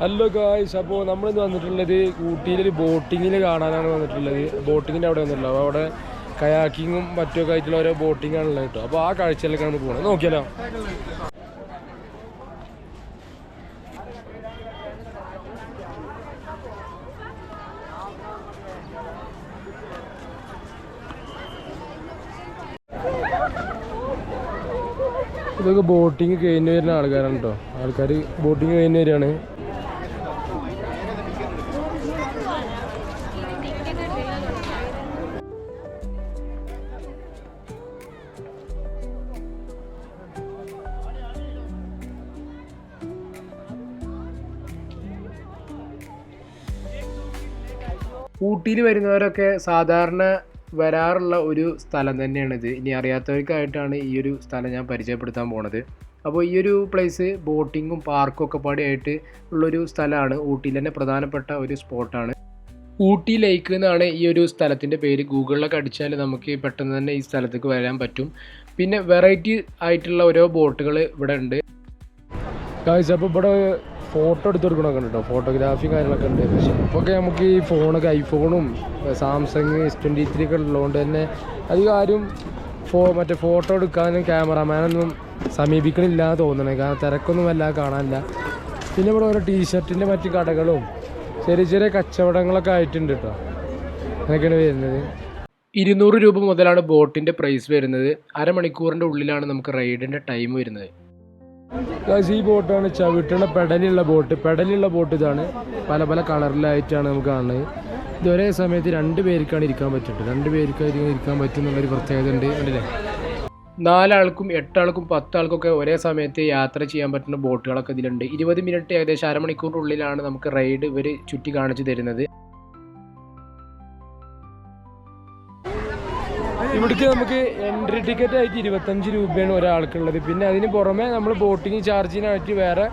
Hello guys അപ്പോൾ നമ്മളിന്ന് വന്നിട്ടുള്ളത് ഊട്ടിയിലൊരു ബോട്ടിങ്ങിൽ കാണാനാണ് വന്നിട്ടുള്ളത്. ബോട്ടിങ്ങിന്റെ അവിടെ വന്നിട്ടുള്ളത്. അപ്പോൾ അവിടെ കയാക്കിങ്ങും മറ്റൊക്കെ ആയിട്ടുള്ള ഓരോ ബോട്ടിംഗ് ആണല്ലോ കേട്ടോ. അപ്പോൾ ആ കാഴ്ചയിലേക്കാണ് പോകുന്നത് നോക്കിയാലോ? ഇതൊക്കെ ബോട്ടിങ് കഴിഞ്ഞ് വരുന്ന ആൾക്കാരാണ് കേട്ടോ ആൾക്കാർ ബോട്ടിങ് കഴിഞ്ഞ് വരികയാണ്. ഊട്ടിയിൽ വരുന്നവരൊക്കെ സാധാരണ വരാറുള്ള ഒരു സ്ഥലം തന്നെയാണിത് ഇനി അറിയാത്തവർക്കായിട്ടാണ് ഈ ഒരു സ്ഥലം ഞാൻ പരിചയപ്പെടുത്താൻ പോണത്. അപ്പോൾ ഈ ഒരു പ്ലേസ് ബോട്ടിങ്ങും പാർക്കും ഒക്കെ പാടിയായിട്ട് ഉള്ളൊരു സ്ഥലമാണ്. ഊട്ടിയിൽ തന്നെ പ്രധാനപ്പെട്ട ഒരു സ്പോട്ടാണ് ഊട്ടി ലേക്ക് എന്നാണ് ഈ ഒരു സ്ഥലത്തിന്റെ പേര്. ഗൂഗിളിലൊക്കെ അടിച്ചാൽ നമുക്ക് പെട്ടെന്ന് തന്നെ ഈ സ്ഥലത്തേക്ക് വരാൻ പറ്റും. പിന്നെ വെറൈറ്റി ആയിട്ടുള്ള ഓരോ ബോട്ടുകൾ ഇവിടെ ഉണ്ട്. അപ്പോൾ ഇവിടെ ഫോട്ടോ എടുത്ത് ഉണ്ട് കേട്ടോ. ഫോട്ടോഗ്രാഫി കാര്യങ്ങളൊക്കെ ഉണ്ട്. പക്ഷേ ഇപ്പോഴൊക്കെ നമുക്ക് ഈ ഫോണൊക്കെ ഐഫോണും സാംസങ് എസ് ട്വന്റി ത്രീ ഒക്കെ ഉള്ളതുകൊണ്ട് തന്നെ അധികം ആരും ഫോ മറ്റേ ഫോട്ടോ എടുക്കാനും ക്യാമറാമാനൊന്നും സമീപിക്കണില്ല എന്ന് തോന്നണേ. കാരണം തിരക്കൊന്നും വല്ലാതെ കാണാനില്ല. പിന്നെ ഇവിടെ ഓരോ ടീഷർട്ടിന്റെ മറ്റ് കടകളും ചെറിയ ചെറിയ കച്ചവടങ്ങളൊക്കെ ആയിട്ടുണ്ട് കേട്ടോ. അങ്ങനെയൊക്കെയാണ് വരുന്നത്. ഇരുന്നൂറ് രൂപ മുതലാണ് ബോട്ടിന്റെ പ്രൈസ് വരുന്നത്. അരമണിക്കൂറിന്റെ ഉള്ളിലാണ് നമുക്ക് റൈഡിന്റെ ടൈം വരുന്നത്. ഈ ബോട്ടാണ് ചവിട്ടണ പെടലുള്ള ബോട്ട്. പെടലുള്ള ബോട്ട് ഇതാണ്. പല പല കളറിലായിട്ടാണ് നമുക്ക് കാണുന്നത്. ഇത് ഒരേ സമയത്ത് രണ്ട് പേർക്കാണ് ഇരിക്കാൻ പറ്റുന്നത് രണ്ട് പേർക്കായിരിക്കും ഇരിക്കാൻ പറ്റും എന്നുള്ളൊരു പ്രത്യേകത ഉണ്ട്. കണ്ടില്ലേ? നാലാൾക്കും എട്ടാൾക്കും പത്താൾക്കൊക്കെ ഒരേ സമയത്ത് യാത്ര ചെയ്യാൻ പറ്റുന്ന ബോട്ടുകളൊക്കെ ഇതിലുണ്ട്. ഇരുപത് മിനിറ്റ് ഏകദേശം അരമണിക്കൂറിനുള്ളിലാണ് നമുക്ക് റൈഡ് ഇവർ ചുറ്റി കാണിച്ചു തരുന്നത്. ഇവിടേക്ക് നമുക്ക് എൻട്രി ടിക്കറ്റ് ആയിട്ട് ഇരുപത്തഞ്ച് രൂപയാണ് ഒരാൾക്കുള്ളത്. പിന്നെ അതിന് പുറമെ നമ്മൾ ബോട്ടിങ് ചാർജിനായിട്ട് വേറെ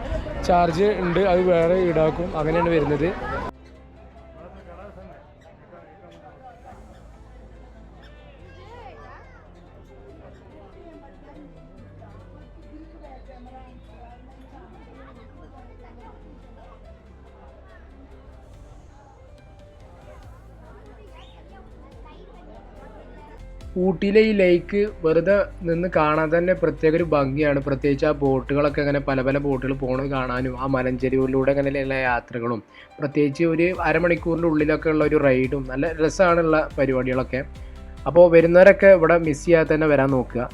ചാർജ് ഉണ്ട്. അത് വേറെ ഈടാക്കും. അങ്ങനെയാണ് വരുന്നത്. ഊട്ടിയിലെ ഈ ലേക്ക് വെറുതെ നിന്ന് കാണാൻ തന്നെ പ്രത്യേക ഒരു ഭംഗിയാണ്. പ്രത്യേകിച്ച് ആ ബോട്ടുകളൊക്കെ അങ്ങനെ പല പല ബോട്ടുകൾ പോണത് കാണാനും ആ മലഞ്ചെരിവിലൂടെ അങ്ങനെയുള്ള യാത്രകളും പ്രത്യേകിച്ച് ഒരു അരമണിക്കൂറിന്റെ ഉള്ളിലൊക്കെ ഉള്ള ഒരു റൈഡും നല്ല രസമാണുള്ള പരിപാടികളൊക്കെ. അപ്പോൾ വരുന്നവരൊക്കെ ഇവിടെ മിസ് ചെയ്യാതെ തന്നെ വരാൻ നോക്കുക.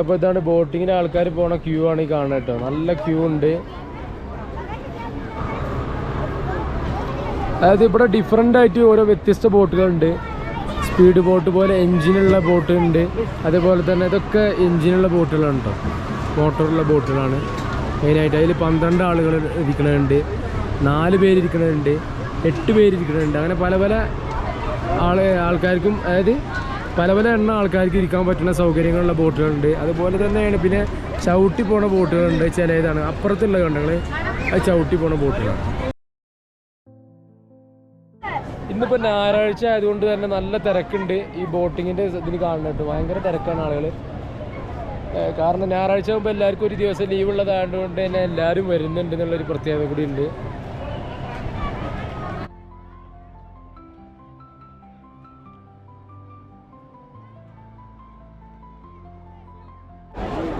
അപ്പോൾ ഇതാണ് ബോട്ടിങ്ങിന് ആൾക്കാർ പോണ ക്യൂ ആണ് ഈ കാണുന്നത് കേട്ടോ. നല്ല ക്യൂ ഉണ്ട്. അതായത് ഇവിടെ ഡിഫറെന്റ് ആയിട്ട് ഓരോ വ്യത്യസ്ത ബോട്ടുകളുണ്ട്. സ്പീഡ് ബോട്ട് പോലെ എൻജിനുള്ള ബോട്ട് ഉണ്ട് അതേപോലെ തന്നെ ഇതൊക്കെ എൻജിനുള്ള ബോട്ടുകളാണ് കേട്ടോ മോട്ടറുള്ള ബോട്ടുകളാണ്. മെയിനായിട്ട് അതിൽ പന്ത്രണ്ട് ആളുകൾ ഇരിക്കണുണ്ട്. നാല് പേര് ഇരിക്കണുണ്ട്. എട്ട് പേര് ഇരിക്കണുണ്ട്. അങ്ങനെ പല പല ആൾ ആൾക്കാർക്കും അതായത് പല പല എണ്ണ ആൾക്കാർക്ക് ഇരിക്കാൻ പറ്റുന്ന സൗകര്യങ്ങളുള്ള ബോട്ടുകളുണ്ട്. അതുപോലെ തന്നെയാണ് പിന്നെ ചവിട്ടി പോണ ബോട്ടുകളുണ്ട്. ചില ഇതാണ് അപ്പുറത്തുള്ള കണ്ടങ്ങൾ അത് ചവിട്ടി പോണ ബോട്ടുകളാണ്. ഇന്നിപ്പോൾ ഞായറാഴ്ച ആയതുകൊണ്ട് തന്നെ നല്ല തിരക്കുണ്ട്. ഈ ബോട്ടിങ്ങിന്റെ ഇതിന് കാണുന്നുണ്ട് ഭയങ്കര തിരക്കാണ് ആളുകൾ കാരണം ഞായറാഴ്ച ആകുമ്പോൾ എല്ലാവർക്കും ഒരു ദിവസം ലീവ് ഉള്ളതായതുകൊണ്ട് തന്നെ എല്ലാവരും വരുന്നുണ്ട് എന്നുള്ളൊരു പ്രത്യേകത കൂടി ഉണ്ട്.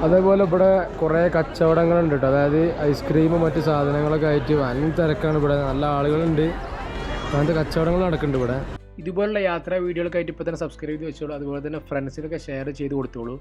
അതേപോലെ ഇവിടെ കുറേ കച്ചവടങ്ങളുണ്ട് കേട്ടോ. അതായത് ഐസ്ക്രീമും മറ്റു സാധനങ്ങളൊക്കെ ആയിട്ട് വൻ തിരക്കാണ് ഇവിടെ. നല്ല ആളുകളുണ്ട്. അങ്ങനത്തെ കച്ചവടങ്ങൾ നടക്കുന്നുണ്ട് ഇവിടെ. ഇതുപോലുള്ള യാത്രാ വീഡിയോകൾക്കായിട്ട് ഇപ്പോൾ തന്നെ സബ്സ്ക്രൈബ് ചെയ്ത് വെച്ചോളൂ. അതുപോലെ തന്നെ ഫ്രണ്ട്സിനൊക്കെ ഷെയർ ചെയ്ത് കൊടുത്തോളൂ.